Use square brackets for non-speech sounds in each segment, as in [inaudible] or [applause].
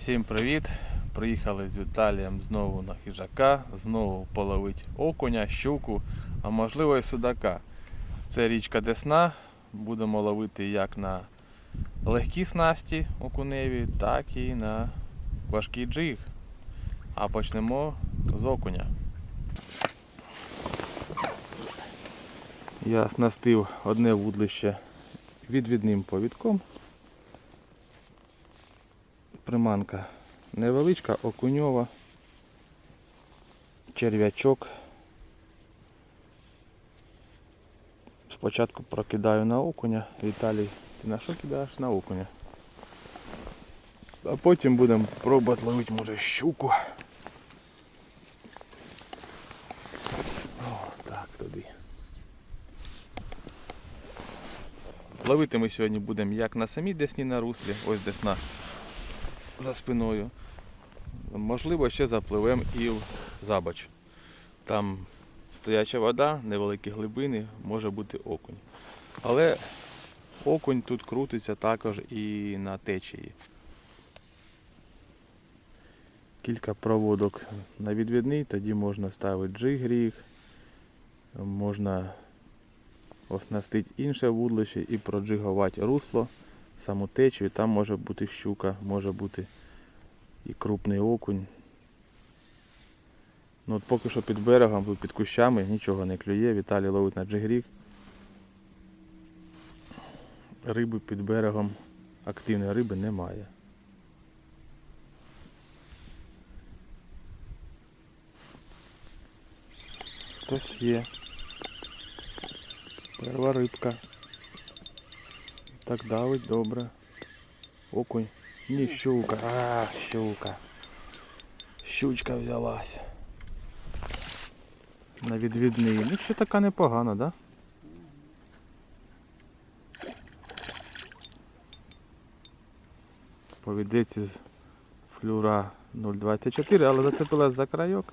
Всім привіт! Приїхали з Віталієм знову на хижака, знову половить окуня, щуку, а можливо і судака. Це річка Десна. Будемо ловити як на легкі снасті окуневі, так і на важкий джиг. А почнемо з окуня. Я снастив одне вудлище відвідним повідком. Приманка невеличка, окуньова, черв'ячок. Спочатку прокидаю на окуня. Віталій, ти на що кидаєш? На окуня. А потім будемо пробувати ловити, може, щуку. О, так, туди. Ловити ми сьогодні будемо як на самій десні на руслі, ось десна за спиною. Можливо, ще запливемо і в забач. Там стояча вода, невеликі глибини, може бути окунь. Але окунь тут крутиться також і на течії. Кілька проводок на відвідний, тоді можна ставити джиг-ріг, можна оснастити інше вудлище і проджигувати русло, саму течію, там може бути щука, може бути і крупний окунь. Ну от поки що під берегом, під кущами нічого не клює, Віталій ловить на джигрік. Риби під берегом, активної риби немає. Хтось є. Перва рибка. Так давить добре. Окунь. Ні, щука. А, щука. Щучка взялась. На відвідний. Ну ще така непогана, да? Повідець з флюра 0,24, але зацепилась за крайок.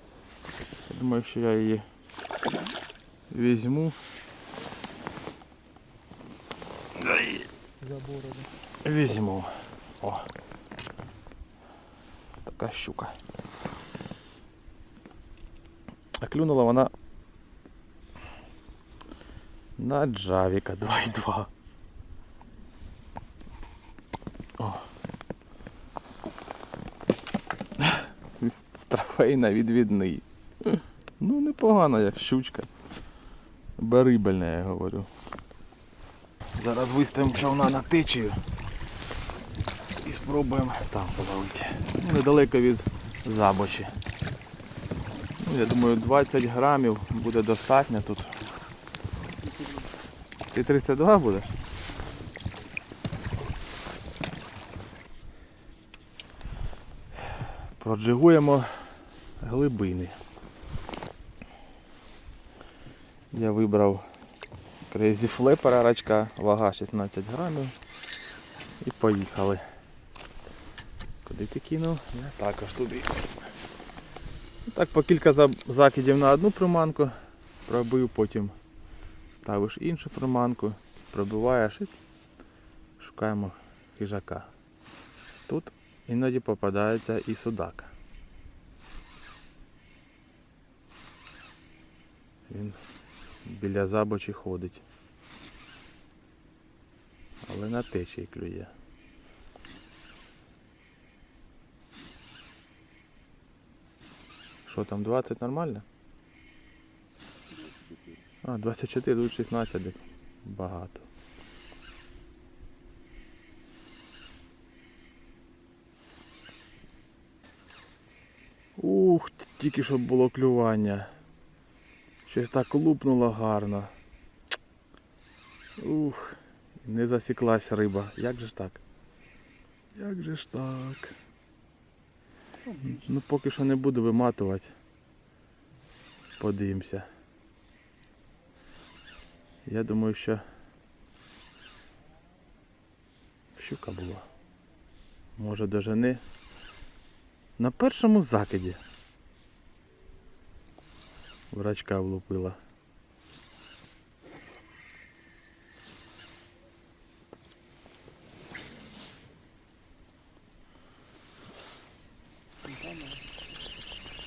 Я думаю, що я її візьму. Візьму. О. Така щука. А клюнула вона на джавіка 2,2. О. Трофейна відвідний. Ну, непогано, як щучка. Барибельна, я говорю. Зараз виставимо човна на течію і спробуємо там половити. Ну, Недалеко від забочі. Ну, я думаю, 20 грамів буде достатньо тут. Ти 32 буде? Проджигуємо глибини. Я вибрав Crazy Flapper рачка, вага 16 грамів. І поїхали. Куди ти кинув? Я також туди. Так, по кілька закидів на одну приманку пробив, потім ставиш іншу приманку, пробиваєш і шукаємо хижака. Тут іноді попадається і судак. Він біля забочі ходить. Але на течії клює. Що там, 20 нормально? А, 24, тут 16 багато. Ух, тільки щоб було клювання. Щось так лупнуло гарно. Ух, не засіклась риба. Як же ж так? Як же ж так? Ну поки що не буду виматувати. Подивимося. Я думаю, що щука була. Може даже не. На першому закиді. Врачка влупила.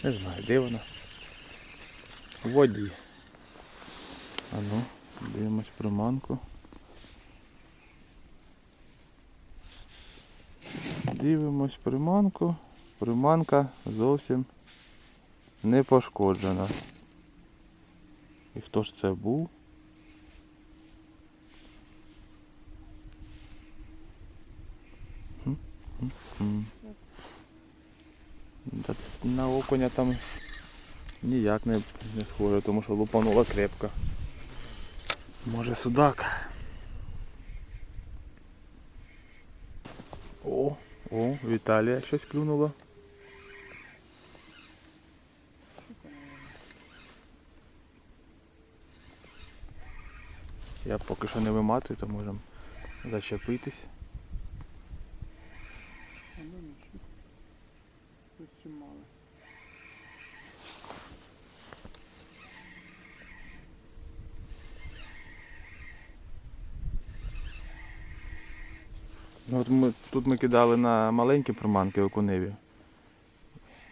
Не знаю, де вона. В воді. А ну, дивимось приманку. Дивимось приманку. Приманка зовсім не пошкоджена. І хто ж це був? На окуня там ніяк не, схоже, тому що лупанула крепко. Може судак. О, о, Віталія щось клюнуло. Я поки що не виматую, то можемо зачепитись. Ну, от ми, тут ми кидали на маленькі приманки окуневі.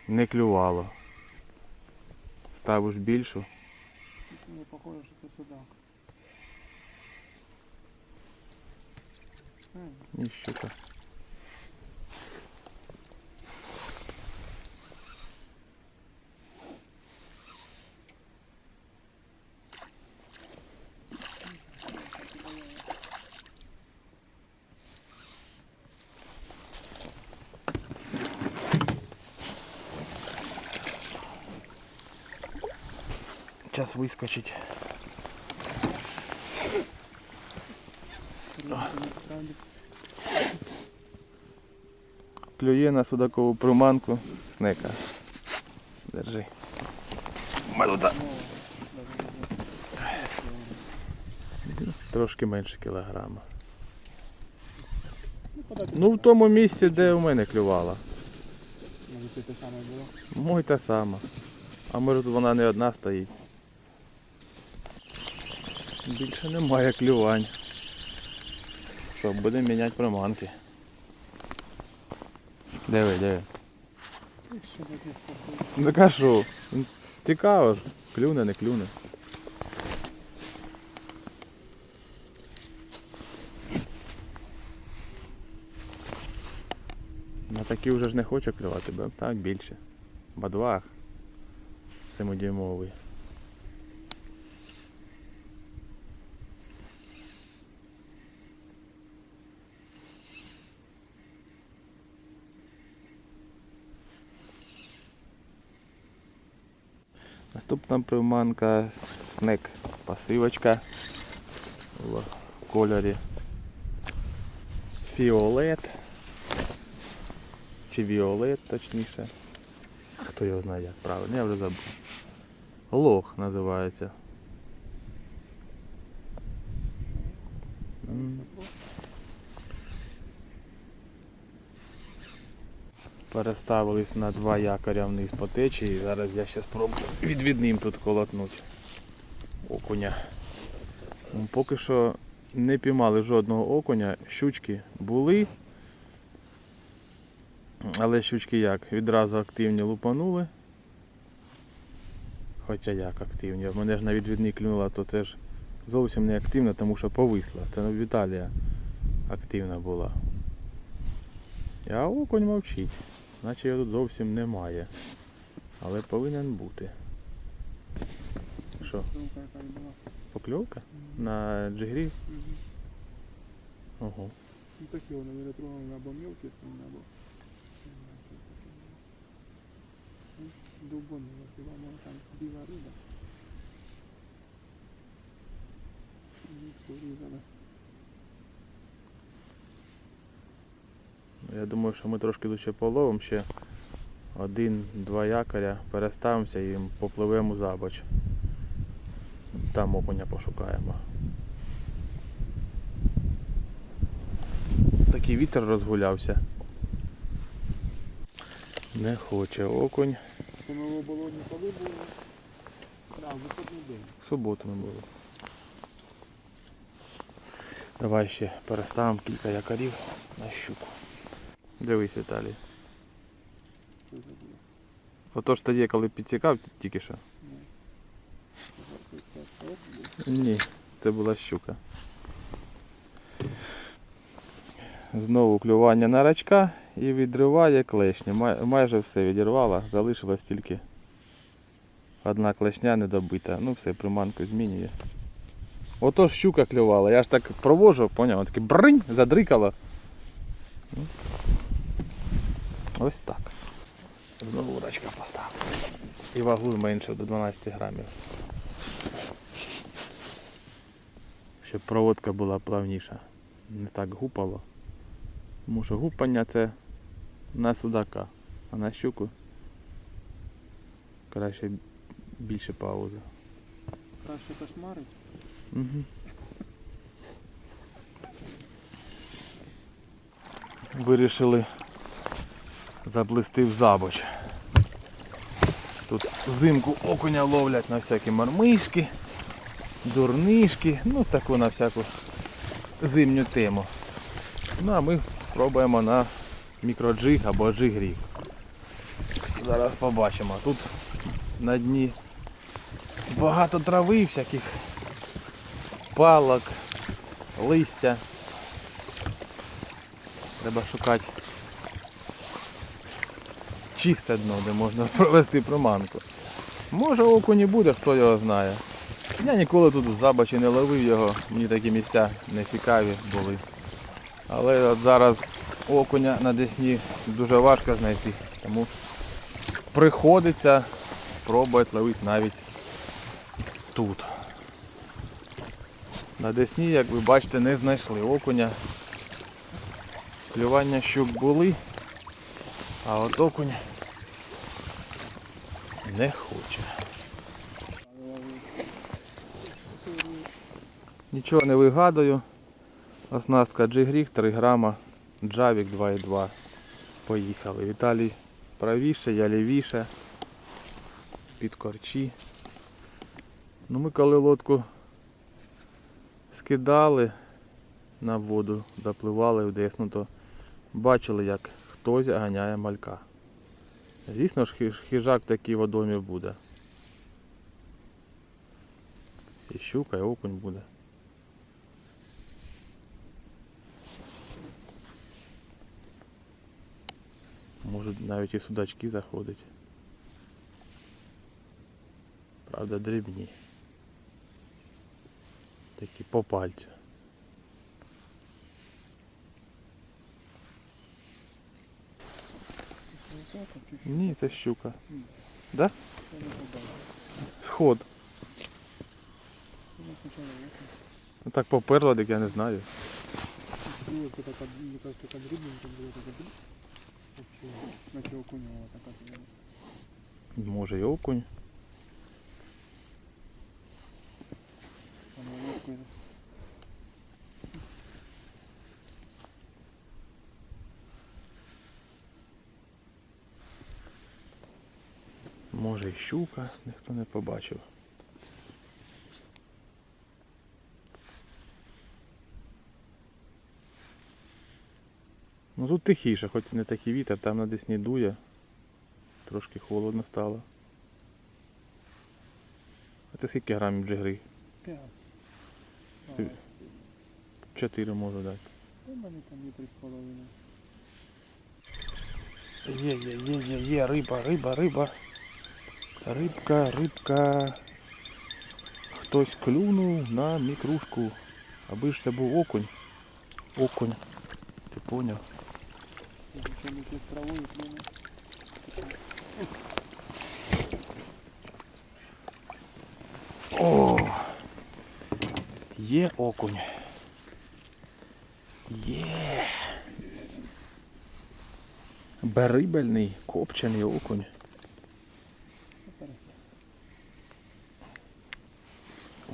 Не клювало. Ставиш більшу. Не похоже, що це судак. Ай, І щука. Час вискочить. рибка насправді. Клює на судакову приманку снека. Держи. Знаю. Трошки менше кілограма. Ну, Ну в тому місці, де у мене клювала. Може це те саме було. Мой та сама. А може тут вона не одна стоїть. Більше немає клювань. Що, будемо міняти приманки. Диви, диви. А що? Цікаво ж. Клюне, не клюне. На такі вже ж не хочу клювати, бо так більше. Бадвах. Семидюймовий. Наступна приманка снек пасивочка в кольорі фіолет. Чи віолет точніше. Хто його знає як правильно, я вже забув. Лох називається. Переставились на два якоря вниз по течії. Зараз я ще спробую відвідним тут колотнути окуня. Ну, Поки що не піймали жодного окуня. Щучки були. Але щучки як? Відразу активні лупанули. Хоча як активні. Мене ж на відвідний клюнула, то це ж зовсім не активно, тому що повисла. Це Віталія активна була. А окунь мовчить. Наче його тут зовсім немає. Але повинен бути. Що, покльовка? На джигрі? Ого. Ну такі вони не трогали або мілкі, там, або. Довбанула, хіба може там біла риба. Порізана. Я думаю, що ми трошки тут половимо ще один-два якоря, переставимося і попливемо забач. Там окуня пошукаємо. Такий вітер розгулявся. Не хоче окунь. Це. В суботу ми були. Давай ще переставимо кілька якорів на щуку. Дивись, Віталій. Було? Отож тоді, коли підсікав тільки що. Ні, це була щука. Знову клювання на рачка і відриває клешні. Май- майже все відірвала, залишилась тільки одна клешня недобита. Ну все, приманку змінює. Ото ж щука клювала. Я ж так провожу, поняв, таке бринь, задрикало. Ось так. Знову рачка поставив. І вагу менше до 12 грамів. Щоб проводка була плавніша. Не так гупало. Тому що гупання це на судака, а на щуку краще більше паузи. Краще кошмарить. Угу. Вирішили заплисти в забоч. Тут взимку окуня ловлять на всякі мармишки, дурнишки, ну таку на всяку зимню тему. Ну а ми пробуємо на мікроджиг або джиг-ріг. Зараз побачимо. Тут на дні багато трави, всяких палок, листя. Треба шукати чисте дно, де можна [laughs] провести приманку. Може окуні буде, хто його знає. Я ніколи тут забачі не ловив його, мені такі місця не цікаві були. Але от зараз окуня на Десні дуже важко знайти, тому приходиться пробувати ловити навіть тут. На Десні, як ви бачите, не знайшли окуня. Клювання щук були, а от окунь не хоче. Нічого не вигадую. Оснастка джигріг 3 грама, джавік 2,2. Поїхали. Віталій правіше, я лівіше. Під корчі. Ну ми коли лодку скидали на воду, запливали в Десну, то бачили, як хтось ганяє малька. Звісно ж, хиж- хижак в такій водомі буде. І щука, і окунь буде. Можуть навіть і судачки заходить. Правда, дрібні. Такі по пальцю. Ні, це щука. Да? Сход. Ну так поперла, так я не знаю. Ну, это така, мне кажется, така дрібненька була, така дріб. Наче окунювала така собі. Може і окунь. Вона легкою. Може і щука, ніхто не побачив. Ну тут тихіше, хоч і не такий вітер, там на Десні дує. Трошки холодно стало. А ти скільки грамів джигри? П'ять. Ти- Чотири можу дати. У мене там є три з половиною. Є, є, є, є, є, риба, риба, риба. Рибка, рибка. Хтось клюнув на мікрушку. Аби ж це був окунь. Окунь. Ти поняв? О! Є окунь. Є. Берибельний, копчений окунь.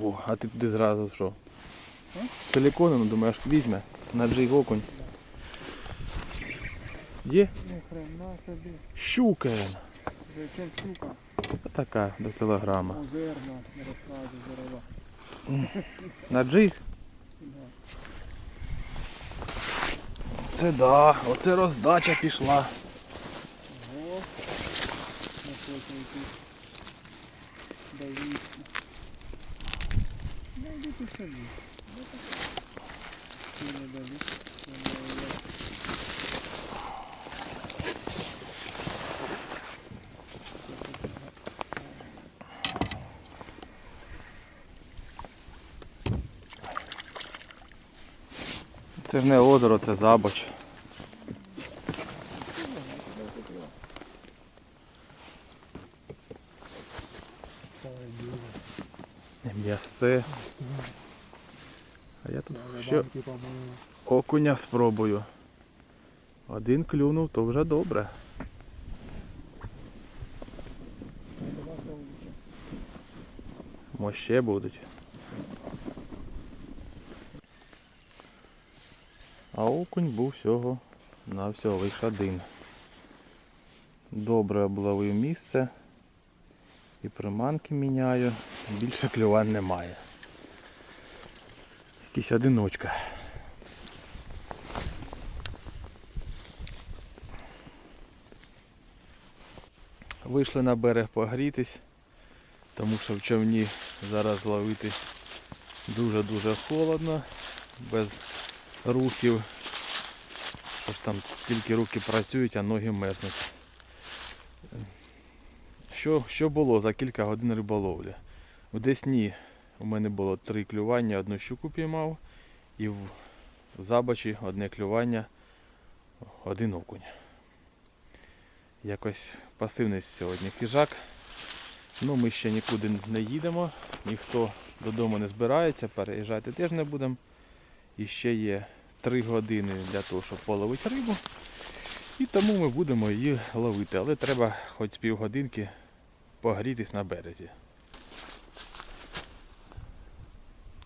О, а ти туди зразу що? Силикону, ну думаєш, візьме на джиг окунь. Є хрена собі. щука. Чим штука. Така до кілограма. Озерна, не розказуй, здорова. На джиг? Це да, оце роздача пішла. О, на знайти. Давидки. Да йди ти собі. Ну так. Ти не дали. Це ж не озеро, це забач. М'ясце. А я тут ще окуня спробую. Один клюнув, то вже добре. Мо ще будуть. Окунь був всього на всього лише один. Добре обловив місце. І приманки міняю. Більше клювань немає. Якийсь одиночка. Вийшли на берег погрітись, тому що в човні зараз ловити дуже-дуже холодно, без рухів. Що ж там тільки руки працюють, а ноги мерзнуть. Що, що було за кілька годин риболовлі? В Десні у мене було три клювання, одну щуку піймав, і в Забачі одне клювання, один окунь. Якось пасивний сьогодні хижак. Ну, ми ще нікуди не їдемо, ніхто додому не збирається, переїжджати теж не будемо. І ще є 3 години для того, щоб половити рибу. І тому ми будемо її ловити. Але треба хоч з півгодинки погрітись на березі.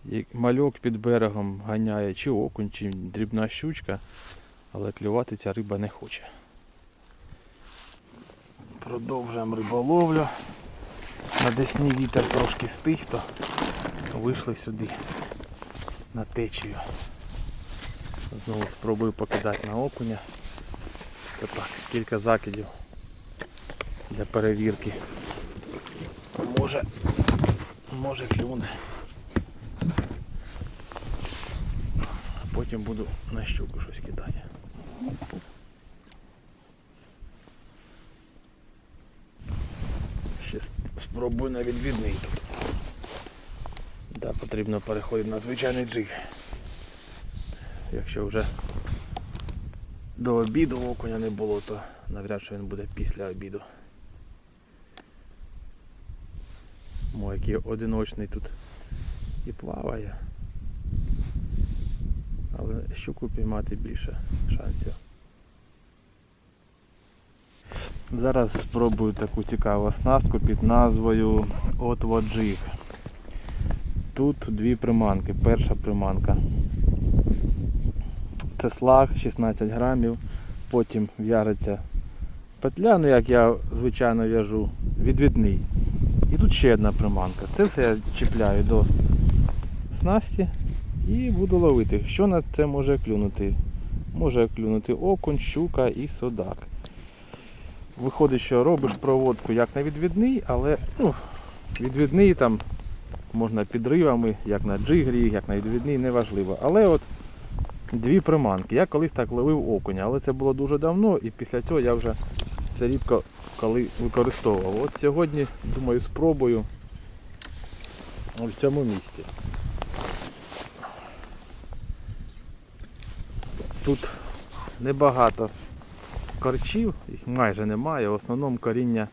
Як Мальок під берегом ганяє чи окунь, чи дрібна щучка, але клювати ця риба не хоче. Продовжуємо риболовлю. На Десні вітер трошки стих, то вийшли сюди на течію. Знову спробую покидати на окуня. Це так, кілька закидів для перевірки. Може, може клюне. А потім буду на щуку щось кидати. Ще спробую на відвідний тут. Да, потрібно переходити на звичайний джиг. Якщо вже до обіду окуня не було, то навряд чи він буде після обіду. Мо який одиночний тут і плаває. Але щуку піймати більше шансів. Зараз спробую таку цікаву оснастку під назвою Jig. Тут дві приманки. Перша приманка. Це слаг 16 грамів, потім в'яжеться петля, ну як я звичайно в'яжу, відвідний. І тут ще одна приманка. Це все я чіпляю до снасті і буду ловити. Що на це може клюнути? Може клюнути окунь, щука і судак. Виходить, що робиш проводку як на відвідний, але ну, відвідний там можна підривами, як на джигрі, як на відвідний, неважливо. Але от дві приманки. Я колись так ловив окуня, але це було дуже давно і після цього я вже це рідко коли використовував. От сьогодні, думаю, спробую в цьому місці. Тут небагато корчів, їх майже немає, в основному коріння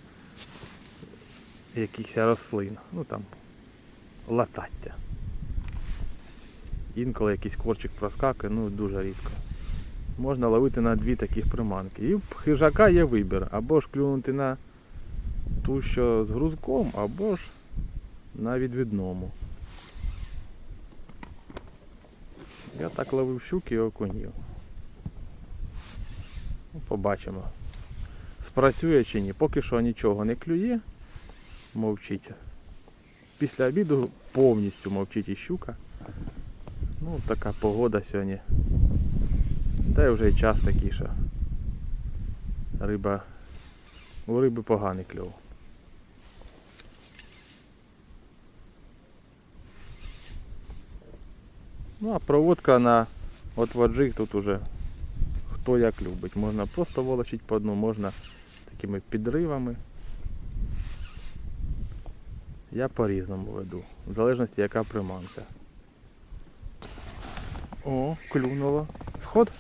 якихось рослин. Ну там латаття. Інколи якийсь корчик проскакує, ну дуже рідко. Можна ловити на дві таких приманки. І в хижака є вибір. Або ж клюнути на ту, що з грузком, або ж на відвідному. Я так ловив щуки і окунів. Ну, Побачимо. Спрацює чи ні. Поки що нічого не клює, мовчить. Після обіду повністю мовчить і щука. Ну така погода сьогодні. Та й вже і час такий, що риба у риби поганий кльов. Ну а проводка на отваджик тут уже хто як любить. Можна просто волочити по дну, можна такими підривами. Я по-різному веду, в залежності яка приманка. О, клюнуло. Сход?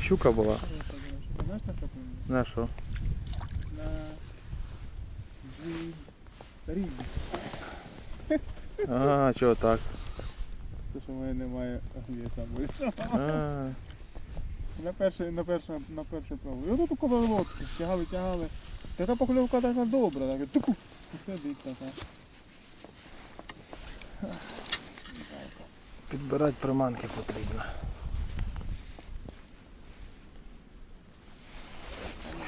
Щука була. На що? На? На А, чого так? Те, що в мене немає віса більше. А, На перше, на перше, на перше право. І отут коло лодки, тягали, тягали. Така покльовка така добра, така туку. І сидить така. Підбирати приманки потрібно.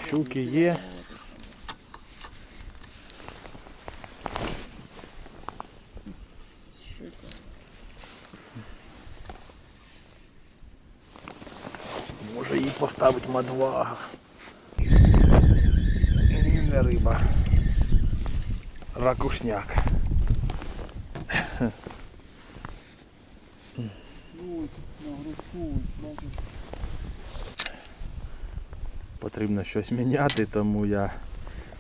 Щуки є. Може її поставити мадвага. Не риба. Ракушняк. Потрібно щось міняти, тому я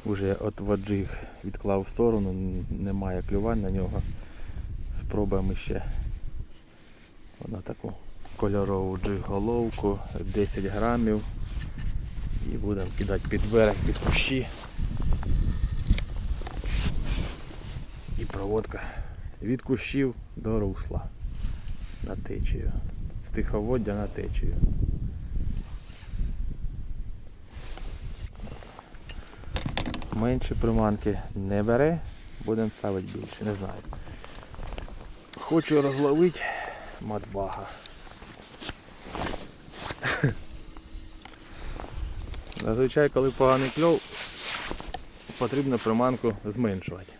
вже от ваджиг відклав в сторону, немає клювань на нього. Спробуємо ще на таку кольорову джиг-головку 10 грамів. І будемо кидати під берег, під кущі. І проводка від кущів до русла на течію. З тиховоддя на течію. Менші приманки не бере, будемо ставити більше, не знаю. Хочу розловити матвага. Зазвичай, коли поганий кльов, потрібно приманку зменшувати.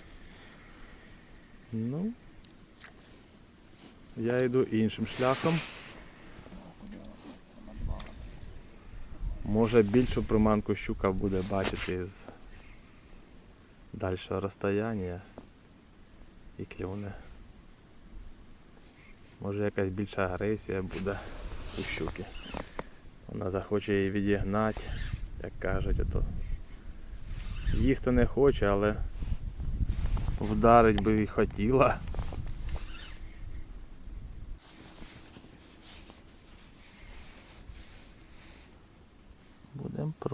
Ну, я йду іншим шляхом. Може більшу приманку щука буде бачити з дальшого розстояння і клюне. Може якась більша агресія буде у щуки. Вона захоче її відігнати, як кажуть, а то їсти не хоче, але вдарить би і хотіла.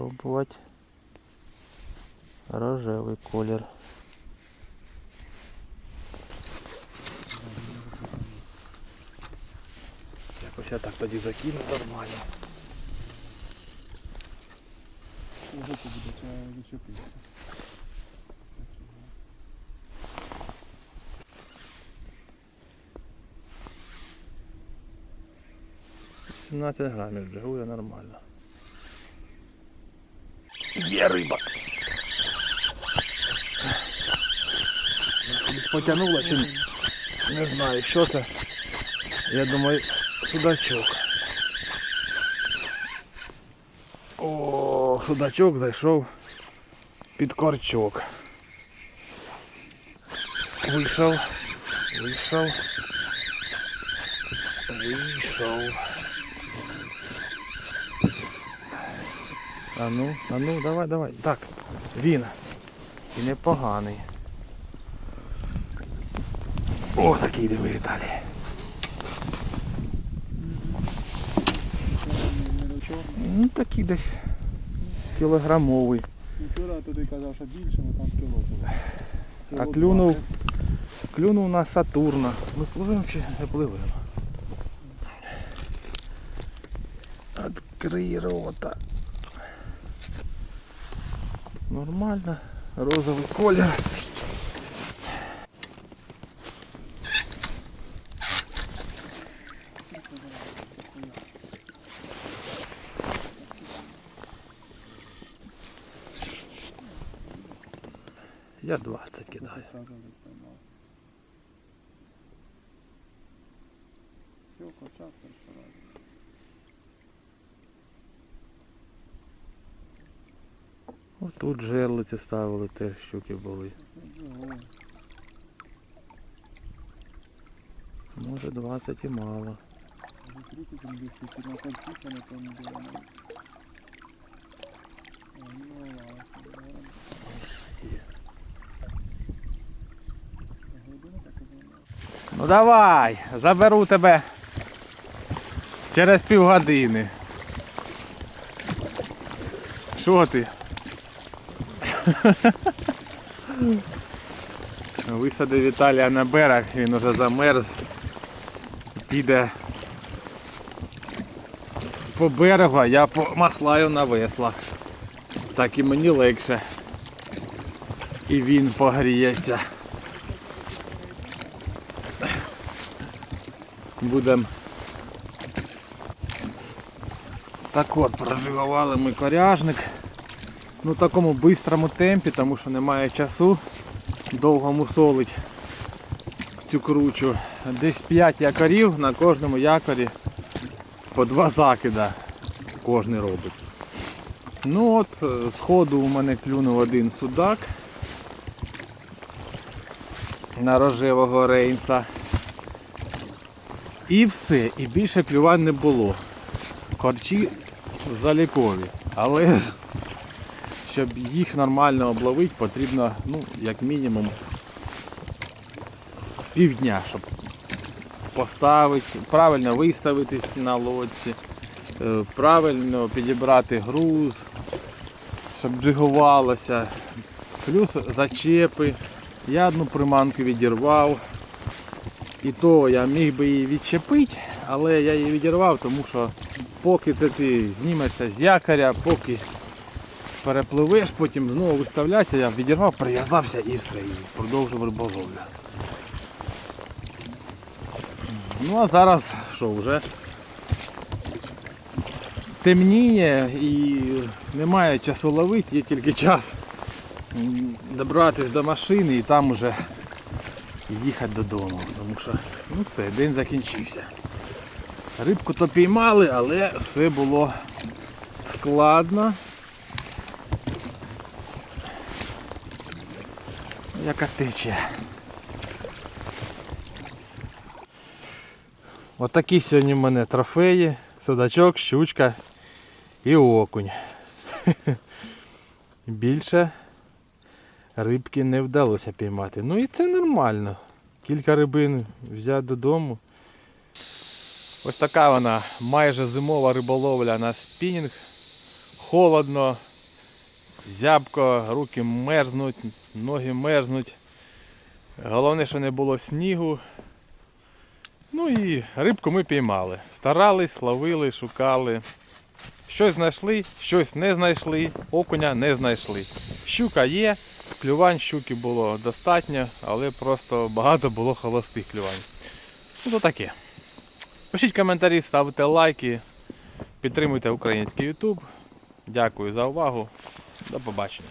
Будемо пробувати рожевий колір. Якось я так тоді закину нормально. Ого, це буде, треба зачепитися. 17 грамів джигує нормально. Є риба. Кудись Потягнула чи ні? не знаю, що це. Я думаю, судачок. О, судачок зайшов під корчок. Вийшов. Вийшов. Вийшов. А ну, а ну, давай, давай. Так, він. І непоганий. О, такий диви Віталій. Ну такий десь кілограмовий. Вчора то ти казав, що більше, ну там кіло було. А клюнув, клюнув на Сатурна. Ми пливемо чи не пливемо? Открий рота. Нормально. Розовий колір. Я 20 кидаю. Сразу не поймав. Все, кочак перший раз. Отут жерлиці ставили, теж щуки були. Може 20 і мало. Ну давай, заберу тебе через півгодини. Що ти? [laughs] Висадив Віталія на берег, він уже замерз. Піде по берегу, а я по маслаю на веслах. Так і мені легше. І він погріється. Будем. Так от, прожигували ми коряжник. Ну такому бистрому темпі, тому що немає часу довго мусолить цю кручу. Десь 5 якорів на кожному якорі по два закида кожний робить. Ну от, е, з ходу у мене клюнув один судак на рожевого рейнса. І все, і більше клювань не було. Корчі залікові. Але ж, щоб їх нормально обловити, потрібно, ну, як мінімум, півдня, щоб поставити, правильно виставитись на лодці, е, правильно підібрати груз, щоб джигувалося. Плюс зачепи. Я одну приманку відірвав. І то я міг би її відчепити, але я її відірвав, тому що поки це ти знімешся з якоря, поки перепливеш, потім знову виставляється, я відірвав, прив'язався і все, і продовжив риболовлю. Ну а зараз що вже темніє і немає часу ловити, є тільки час м, добратись до машини і там уже їхати додому, тому що ну все, день закінчився. Рибку то піймали, але все було складно. Яка течія. Отакі сьогодні в мене трофеї, судачок, щучка і окунь. [laughs] Більше рибки не вдалося піймати. Ну і це нормально. Кілька рибин взяти додому. Ось така вона майже зимова риболовля на спінінг. Холодно, зябко, руки мерзнуть, ноги мерзнуть. Головне, що не було снігу. Ну і рибку ми піймали. Старались, ловили, шукали. Щось знайшли, щось не знайшли, окуня не знайшли. Щука є, клювань щуки було достатньо, але просто багато було холостих клювань. Ну то таке. Пишіть коментарі, ставте лайки, підтримуйте український YouTube. Дякую за увагу. До побачення.